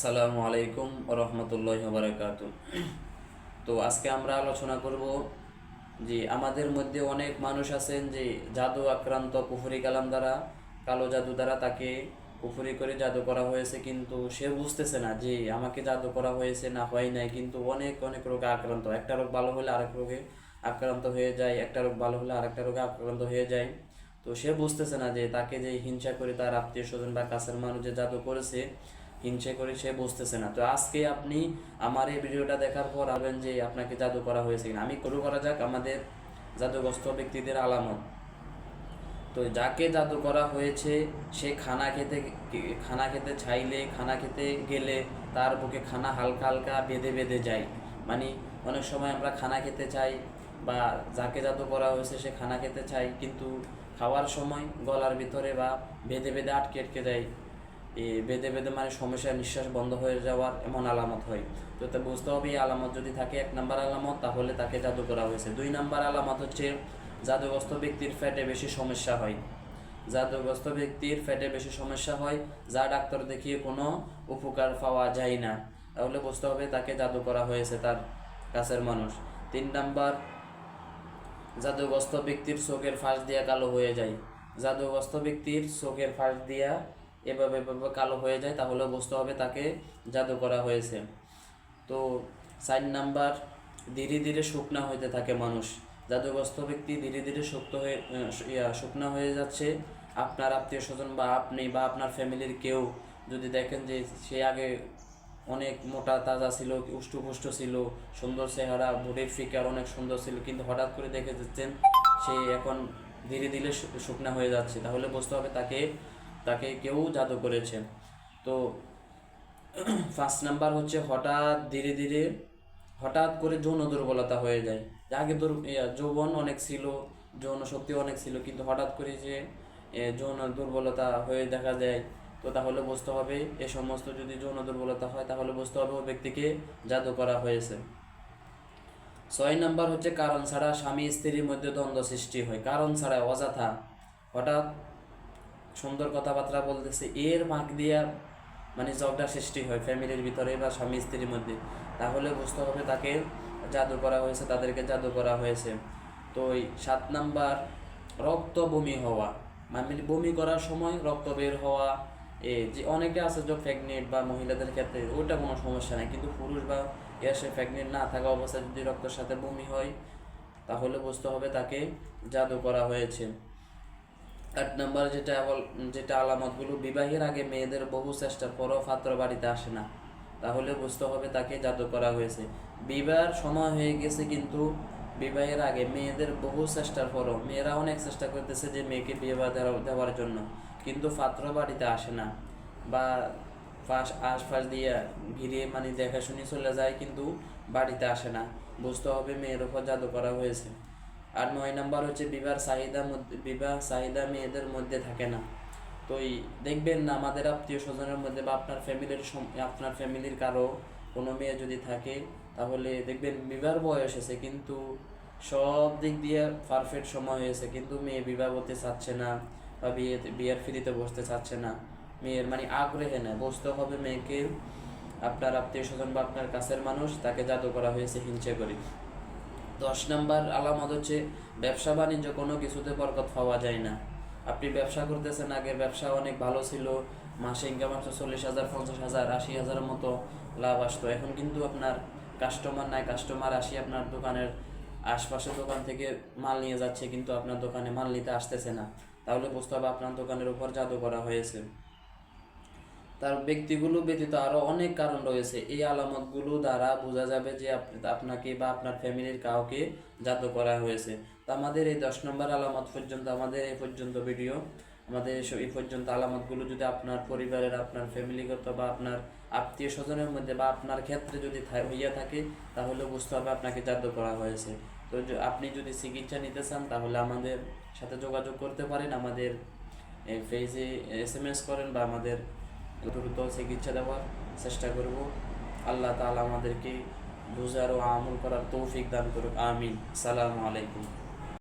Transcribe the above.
আসসালামু আলাইকুম রহমতুল্লাহ বারাকাতু। তো আজকে আমরা আলোচনা করব যে আমাদের মধ্যে অনেক মানুষ আছেন যে জাদু আক্রান্ত কুফুরি কালাম দ্বারা, কালো জাদু দ্বারা তাকে কুফুরি করে জাদু করা হয়েছে, কিন্তু সে বুঝতেছে না যে আমাকে জাদু করা হয়েছে, না হয় নাই, কিন্তু অনেক অনেক রোগে আক্রান্ত। একটা রোগ ভালো হলে আরেক রোগে আক্রান্ত হয়ে যায়, একটা রোগ ভালো হলে আরেকটা রোগে আক্রান্ত হয়ে যায়। তো সে বুঝতেছে না যে তাকে যে হিংসা করে তার আত্মীয় স্বজন বা কাছের মানুষ যে জাদু করেছে হিংসা করে সে বুঝতেছে না। তো আজকে আপনি আমার এই ভিডিওটা দেখার পর ভাবেন যে আপনাকে জাদু করা হয়েছে কিনা। আমি শুরু করা যাক আমাদের জাদুগ্রস্ত ব্যক্তিদের আলামত। তো যাকে জাদু করা হয়েছে, সে খানা খেতে খানা খেতে চাইলে, খানা খেতে গেলে তার বুকে খানা হালকা হালকা বেঁধে বেঁধে যায়। মানে অনেক সময় আমরা খানা খেতে চাই বা যাকে জাদু করা হয়েছে সে খানা খেতে চাই কিন্তু খাওয়ার সময় গলার ভিতরে বা বেঁধে বেঁধে আটকে আটকে যায়। বেঁধে বেঁধে মানে সমস্যা নিঃশ্বাস বন্ধ হয়ে যাওয়ার এমন আলামত হয়। তো তা বুঝতে হবে, এই আলামত যদি থাকে এক নাম্বার আলামত, তাহলে তাকে জাদু করা হয়েছে। দুই নাম্বার আলামত হচ্ছে, জাদুগ্রস্ত ব্যক্তির ফ্যাটে বেশি সমস্যা হয়। জাদুগ্রস্ত ব্যক্তির ফ্যাটে বেশি সমস্যা হয়, যা ডাক্তার দেখিয়ে কোনো উপকার পাওয়া যায় না। তাহলে বুঝতে হবে তাকে জাদু করা হয়েছে তার কাছের মানুষ। তিন নাম্বার, জাদুগ্রস্ত ব্যক্তির চোখের ফাঁস দিয়া কালো হয়ে যায়। জাদুগ্রস্ত ব্যক্তির চোখের ফাঁস দিয়া এভাবে এভাবে কালো হয়ে যায় তাহলে বুঝতে হবে তাকে জাদু করা হয়েছে। তো চার নাম্বার, ধীরে ধীরে শুকনা হইতে থাকে মানুষ। জাদুগ্রস্ত ব্যক্তি ধীরে ধীরে শুক্ত হয়ে শুকনা হয়ে যাচ্ছে। আপনার আত্মীয় স্বজন বা আপনি বা আপনার ফ্যামিলির কেউ যদি দেখেন যে সে আগে অনেক মোটা, তাজা ছিল উষ্টপুষ্ট ছিল, সুন্দর চেহারা বডির ফিকার অনেক সুন্দর ছিল, কিন্তু হঠাৎ করে দেখে যাচ্ছেন সে এখন ধীরে ধীরে শুকনা হয়ে যাচ্ছে, তাহলে বুঝতে হবে তাকে তাকে কেউ জাদু করেছে। তো ফার্স্ট নাম্বার হচ্ছে হঠাৎ ধীরে ধীরে হঠাৎ করে যৌন দুর্বলতা হয়ে যায়। আগে দুর যৌবন অনেক ছিল, যৌন শক্তি অনেক ছিল, কিন্তু হঠাৎ করে যে যৌন দুর্বলতা হয়ে দেখা যায়, তো তাহলে বুঝতে হবে, এ সমস্ত যদি যৌন দুর্বলতা হয়, তাহলে বুঝতে হবে ও ব্যক্তিকে জাদু করা হয়েছে। ছয় নাম্বার হচ্ছে কারণ ছাড়া স্বামী স্ত্রীর মধ্যে দ্বন্দ্ব সৃষ্টি হয়। কারণ ছাড়া অযথা হঠাৎ সুন্দর কথাবার্তা বলতেছে, এর মাক দিয়া মানে ঝগড়া সৃষ্টি হয় ফ্যামিলির ভিতরে বা স্বামী স্ত্রীর মধ্যে। তাহলে বুঝতে হবে তাকে জাদু করা হয়েছে, তাদেরকে জাদু করা হয়েছে। তো ওই সাত নাম্বার, রক্ত বমি হওয়া। মানে বমি করার সময় রক্ত বের হওয়া, এ যে অনেকে আছে যে প্রেগনেন্ট বা মহিলাদের ক্ষেত্রে ওটা কোনো সমস্যা নাই, কিন্তু পুরুষ বা এসে প্রেগনেন্ট না থাকা অবস্থায় যদি রক্তের সাথে বমি হয়, তাহলে বুঝতে হবে তাকে জাদু করা হয়েছে। আট নাম্বার যেটা যেটা আলামতগুলো বিবাহের আগে মেয়েদের বহু চেষ্টার পরও পাত্র বাড়িতে আসে না। তাহলে বুঝতে হবে তাকে জাদু করা হয়েছে। বিবাহের সময় হয়ে গেছে কিন্তু বিবাহের আগে মেয়েদের বহু চেষ্টার পরও, মেয়েরা অনেক চেষ্টা করতেছে যে মেয়েকে বিয়ে বা দেওয়ার জন্য। কিন্তু পাত্র বাড়িতে আসে না। বা ফাঁস, আশপাশ দিয়ে ঘিরে মানে দেখা শুনি চলে যায় কিন্তু বাড়িতে আসে না। বুঝতে হবে মেয়ের উপর জাদু করা হয়েছে। আর নয় নাম্বার হচ্ছে বিবাহ চাহিদা বিবাহ চাহিদা মেয়েদের মধ্যে থাকে না। তো দেখবেন না, আমাদের আত্মীয় স্বজনের মধ্যে বা আপনার ফ্যামিলির আপনার ফ্যামিলির কারও কোনো মেয়ে যদি থাকে, তাহলে দেখবেন বিবাহ বয়স এসে কিন্তু সব দিক দিয়ে পারফেক্ট সময় হয়েছে, কিন্তু মেয়ে বিবাহ হতে চাচ্ছে না বা বিয়ে বিয়ের ফ্রিতে বসতে চাচ্ছে না। মেয়ের মানে আগ্রহে না, বসতে হবে মেয়েকে। আপনার আত্মীয় স্বজন বা আপনার কাছের মানুষ, তাকে জাদু করা হয়েছে হিংসে করে। দশ নাম্বার আলামত হচ্ছে, ব্যবসা বাণিজ্য কোনো কিছুতে বরকত পাওয়া যায় না। আপনি ব্যবসা করতেছেন আগে ব্যবসা অনেক ভালো ছিল, মাসে ইনকাম আসতো চল্লিশ হাজার, পঞ্চাশ হাজার, আশি হাজারের মতো লাভ আসতো। এখন কিন্তু আপনার কাস্টমার নাই কাস্টমার আসি আপনার দোকানের আশপাশের দোকান থেকে মাল নিয়ে যাচ্ছে, কিন্তু আপনার দোকানে মাল নিতে আসতেছে না। তাহলে বুঝতে হবে আপনার দোকানের উপর জাদু করা হয়েছে। তার ব্যক্তিগুলো ব্যতীত আরও অনেক কারণ রয়েছে। এই আলামতগুলো দ্বারা বোঝা যাবে যে আপনাকে বা আপনার ফ্যামিলির কাউকে জাদু করা হয়েছে। তো আমাদের এই দশ নম্বর আলামত পর্যন্ত, আমাদের এই পর্যন্ত ভিডিও আমাদের এই পর্যন্ত আলামতগুলো যদি আপনার পরিবারের, আপনার ফ্যামিলিগত বা আপনার আত্মীয় স্বজনের মধ্যে বা আপনার ক্ষেত্রে যদি হইয়া থাকে, তাহলে বুঝতে হবে আপনাকে জাদু করা হয়েছে। তো আপনি যদি চিকিৎসা নিতে চান, তাহলে আমাদের সাথে যোগাযোগ করতে পারেন। আমাদের ফেজে এস এম এস করেন বা আমাদের দ্রুত চিকিৎসা দেওয়ার চেষ্টা করব। আল্লাহ তাআলা আমাদেরকে বুঝার ও আমল করার তৌফিক দান করুক। আমিন। সালামু আলাইকুম।